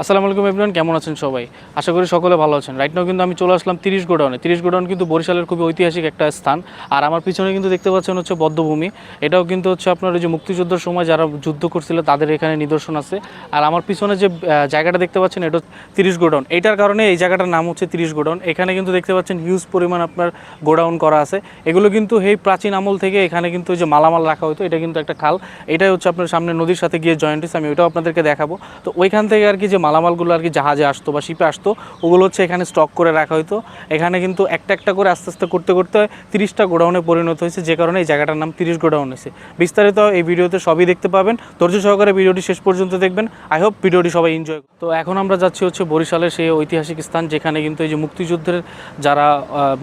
আসসালামু আলাইকুম এভরিওয়ান, কেমন আছেন সবাই? আশা করি সকলে ভালো আছেন। রাইট নাও কিন্তু আমি চলে আসলাম তিরিশ গোডাউনে। তিরিশ গোডাউন কিন্তু বরিশালের খুবই ঐতিহাসিক একটা স্থান। আর আমার পিছনে কিন্তু দেখতে পাচ্ছেন হচ্ছে বদ্ধভূমি। এটাও কিন্তু হচ্ছে আপনার ওই যে মুক্তিযুদ্ধের সময় যারা যুদ্ধ করছিল, তাদের এখানে নিদর্শন আছে। আর আমার পিছনে যে জায়গাটা দেখতে পাচ্ছেন, এটা তিরিশ গোডাউন। এটার কারণে এই জায়গাটার নাম হচ্ছে তিরিশ গোডাউন। এখানে কিন্তু দেখতে পাচ্ছেন হিউজ পরিমাণ আপনার গোডাউন করা আছে। এগুলো কিন্তু এই প্রাচীন আমল থেকে এখানে কিন্তু যে মালামাল রাখা হতো, এটা কিন্তু একটা খাল। এটাই হচ্ছে আপনার সামনে নদীর সাথে গিয়ে জয়েন্ট আমি ওইটাও আপনাদেরকে দেখাবো। তো ওইখান থেকে আর কি যে মালামালগুলো আর কি জাহাজে আসতো বা শিপে আসতো, ওগুলো হচ্ছে এখানে স্টক করে রাখা হতো এখানে কিন্তু একটা একটা করে আস্তে আস্তে করতে করতে তিরিশটা গোডাউনে পরিণত হয়েছে, যে কারণে এই জায়গাটার নাম তিরিশ গোডাউন হয়েছে। বিস্তারিত এই ভিডিওতে সবই দেখতে পাবেন। ধৈর্য সহকারে ভিডিওটি শেষ পর্যন্ত দেখবেন। আই হোপ ভিডিওটি সবাই এনজয় তো এখন আমরা যাচ্ছি হচ্ছে বরিশালের সেই ঐতিহাসিক স্থান, যেখানে কিন্তু এই যে মুক্তিযুদ্ধের যারা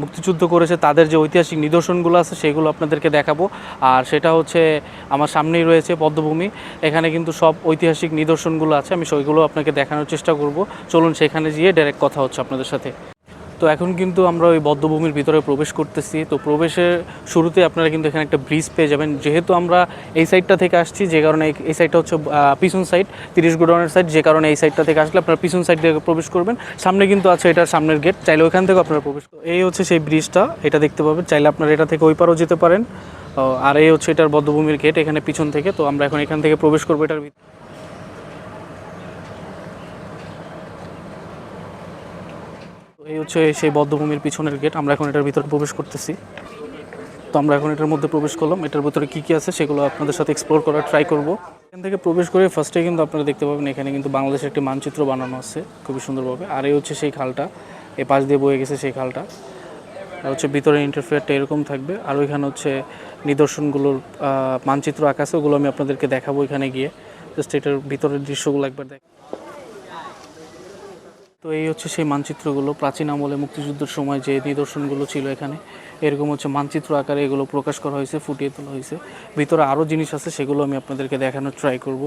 মুক্তিযুদ্ধ করেছে, তাদের যে ঐতিহাসিক নিদর্শনগুলো আছে, সেগুলো আপনাদেরকে দেখাবো। আর সেটা হচ্ছে আমার সামনেই রয়েছে পদ্মভূমি। এখানে কিন্তু সব ঐতিহাসিক নিদর্শনগুলো আছে, আমি সেগুলো আপনাকে দেখানোর চেষ্টা করব। চলুন সেখানে গিয়ে ডাইরেক্ট কথা হচ্ছে আপনাদের সাথে। তো এখন কিন্তু আমরা ওই বদ্ধভূমির ভিতরে প্রবেশ করতেছি। তো প্রবেশের শুরুতে আপনারা কিন্তু এখানে একটা ব্রিজ পেয়ে যাবেন। যেহেতু আমরা এই সাইডটা থেকে আসছি, যে কারণে এই- সাইডটা হচ্ছে পিছন সাইড তিরিশ গোডাউনের সাইড যে কারণে এই সাইডটা থেকে আসলে আপনারা পিছন সাইড থেকে প্রবেশ করবেন। সামনে কিন্তু আছে এটার সামনের গেট চাইলে ওইখান থেকে আপনারা প্রবেশ এই হচ্ছে সেই ব্রিজটা এটা দেখতে পাবেন। চাইলে আপনারা এটা থেকে ওই পারও যেতে পারেন। আর এই হচ্ছে এটার বদ্ধভূমির গেট এখানে পিছন থেকে। তো আমরা এখন এখান থেকে প্রবেশ করব এটার ভিতরে তো এই হচ্ছে সেই বদ্ধভূমির পিছনের গেট আমরা এখন এটার ভিতরে প্রবেশ করতেছি। তো আমরা এখন এটার মধ্যে প্রবেশ করলাম, এটার ভিতরে কী কী আছে সেগুলো আপনাদের সাথে এক্সপ্লোর করার ট্রাই করব। এখান থেকে প্রবেশ করে ফার্স্টে কিন্তু আপনারা দেখতে পাবেন, এখানে কিন্তু বাংলাদেশের একটি মানচিত্র বানানো আছে, খুবই সুন্দরভাবে। আর এই হচ্ছে সেই খালটা এ পাশ দিয়ে বয়ে গেছে সেই খালটা। আর হচ্ছে ভিতরে ইন্টারফেয়ারটা এরকম থাকবে। আর ওইখানে হচ্ছে নিদর্শনগুলোর মানচিত্র আঁকা আছে, ওগুলো আমি আপনাদেরকে দেখাবো এখানে গিয়ে। জাস্ট এটার ভিতরের দৃশ্যগুলো একবার দেখ তো এই হচ্ছে সেই মানচিত্রগুলো, প্রাচীন আমলে মুক্তিযুদ্ধের সময় যে নিদর্শনগুলো ছিল এখানে, এরকম হচ্ছে মানচিত্র আকারে এগুলো প্রকাশ করা হয়েছে, ফুটিয়ে তোলা হয়েছে। ভিতরে আরও জিনিস আছে, সেগুলো আমি আপনাদেরকে দেখানোর ট্রাই করব।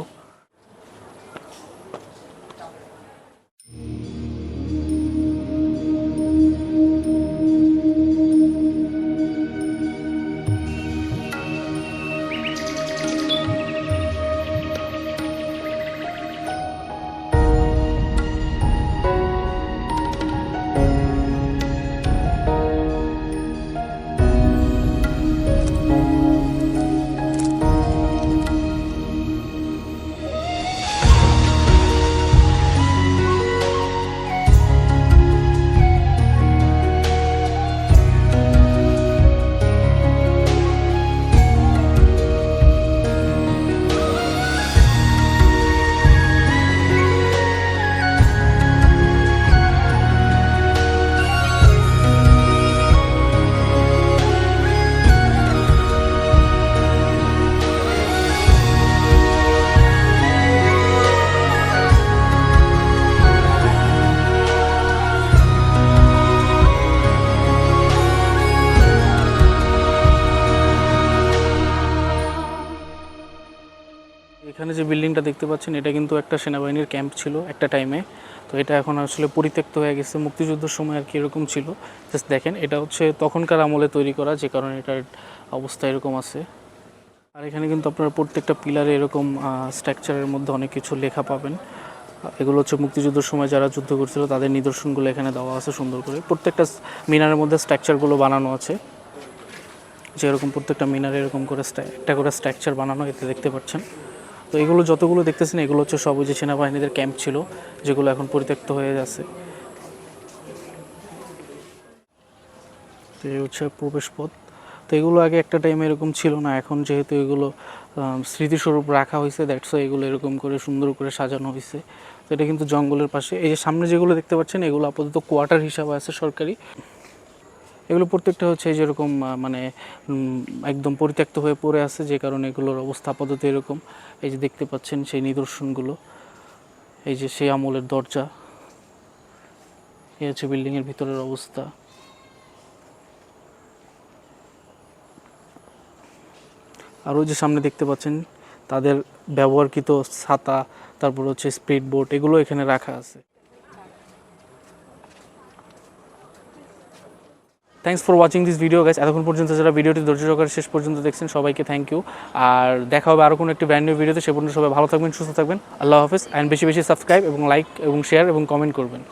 যে বিল্ডিংটা দেখতে পাচ্ছেন, এটা কিন্তু একটা সেনাবাহিনীর ক্যাম্প ছিল একটা টাইমে তো এটা এখন আসলে পরিত্যক্ত হয়ে গেছে, মুক্তিযুদ্ধের সময় আর কি এরকম ছিল। জাস্ট দেখেন, এটা হচ্ছে তখনকার আমলে তৈরি করা, যে কারণে এটার অবস্থা এরকম আছে। আর এখানে কিন্তু আপনারা প্রত্যেকটা পিলারে এরকম স্ট্রাকচারের মধ্যে অনেক কিছু লেখা পাবেন। এগুলো হচ্ছে মুক্তিযুদ্ধের সময় যারা যুদ্ধ করছিল, তাদের নিদর্শনগুলো এখানে দেওয়া আছে সুন্দর করে। প্রত্যেকটা মিনারের মধ্যে স্ট্রাকচারগুলো বানানো আছে। যেরকম প্রত্যেকটা মিনারে এরকম করে একটা করে স্ট্রাকচার বানানো, এতে দেখতে পাচ্ছেন। তো এগুলো যতগুলো দেখতেছেন, এগুলো হচ্ছে সব ওই যে সেনাবাহিনীদের ক্যাম্প ছিল, যেগুলো এখন পরিত্যক্ত হয়ে যাচ্ছে। তো এই হচ্ছে প্রবেশ পথ তো এগুলো আগে একটা টাইমে এরকম ছিল না, এখন যেহেতু এগুলো স্মৃতিস্বরূপ রাখা হয়েছে দ্যাটস এগুলো এরকম করে সুন্দর করে সাজানো হয়েছে। তো এটা কিন্তু জঙ্গলের পাশে। এই যে সামনে যেগুলো দেখতে পাচ্ছেন, এগুলো আপাতত কোয়ার্টার হিসাবে আছে সরকারি। এগুলো প্রত্যেকটা হচ্ছে যেরকম মানে একদম পরিত্যক্ত হয়ে পড়ে আছে যে কারণে এগুলোর অবস্থা আপাতত এরকম। এই যে দেখতে পাচ্ছেন সেই নিদর্শনগুলো, এই যে সেই আমলের দরজা, এই হচ্ছে বিল্ডিংয়ের ভিতরের অবস্থা। আর ওই যে সামনে দেখতে পাচ্ছেন, তাদের ব্যবহারকৃত ছাতা, তারপর হচ্ছে স্পিড বোট এগুলো এখানে রাখা আছে। Thanks for watching this video guys এতক্ষণ পর্যন্ত যারা ভিডিওটি ধৈর্য সহকারে শেষ পর্যন্ত দেখছেন, সবাইকে থ্যাংক ইউ আর দেখা হবে আরও কোনো একটি ব্র্যান্ড নিউ ভিডিওতে সে পর্যন্ত সবাই ভালো থাকবেন, সুস্থ থাকবেন। আল্লাহ হাফেজ। অ্যান্ড বেশি বেশি সাবস্ক্রাইব এবং লাইক এবং শেয়ার এবং কমেন্ট করবেন।